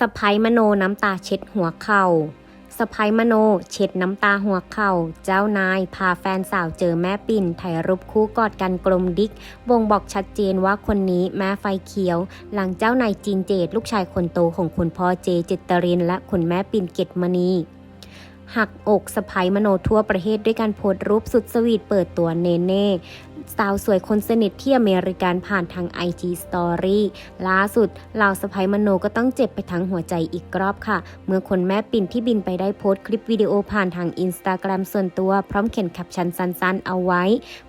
สะพ้ยมโนน้ำตาเช็ดหัวเข่าสะพ้ยมโนเช็ดน้ำตาหัวเข่า เจ้านายพาแฟนสาวเจอแม่ปิ่นถ่ายรูปคู่กอดกันกลมดิกบ่งบอกชัดเจนว่าคนนี้แม่ไฟเขียว หลังเจ้านายจีนเจตลูกชายคนโตของคุณพ่อเจเจตริน และคุณแม่ปิ่นเกตมณีหักอกสะพ้ยมโนทั่วประเทศด้วยการโพสต์รูปสุดสวีทเปิดตัวเนเน่ สาวสวยคนสนิทที่อเมริกันผ่านทาง IG Story ล่าสุดเหล่าสะพ้ยมโนก็ต้องเจ็บไปทั้งหัวใจอีกรอบค่ะ เมื่อคนแม่ปิ่นที่บินไปได้โพสต์คลิปวิดีโอผ่านทางอินสตาแกรมส่วนตัวพร้อมเขียนแคปชั่นสั้นๆ เอาไว้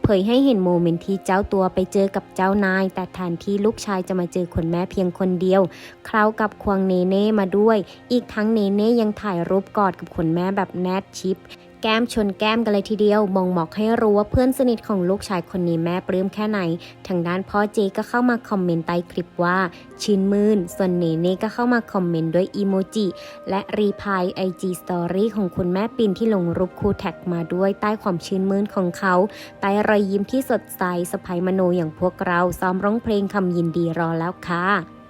เผยให้เห็นโมเมนต์ที่เจ้าตัวไปเจอกับเจ้านาย แต่แทนที่ลูกชายจะมาเจอคนแม่เพียงคนเดียวคราวกับควงเนเน่มาด้วย อีกทั้งเนเน่ยังถ่ายรูปกอดกับคนแม่แบบแนทชิป แก้มชนแก้มกันเลยทีเดียวบ่งบอกให้รู้ว่าเพื่อนสนิทของลูกชายคนนี้แม่ปลื้มแค่ไหน ทางด้านพ่อเจก็เข้ามาคอมเมนต์ใต้คลิปว่าชื่นมืนส่วนเนเน่ก็เข้ามาคอมเมนต์ด้วยอีโมจิและรีพายไอจีสตอรี่ของคุณแม่ปินที่ลงรูปคู่แท็กมาด้วยใต้ความชื่นมื่นของเขาใต้รอยยิ้มที่สดใสสะพายมโนอย่างพวกเราซ้อมร้องเพลงคำยินดีรอแล้วค่ะ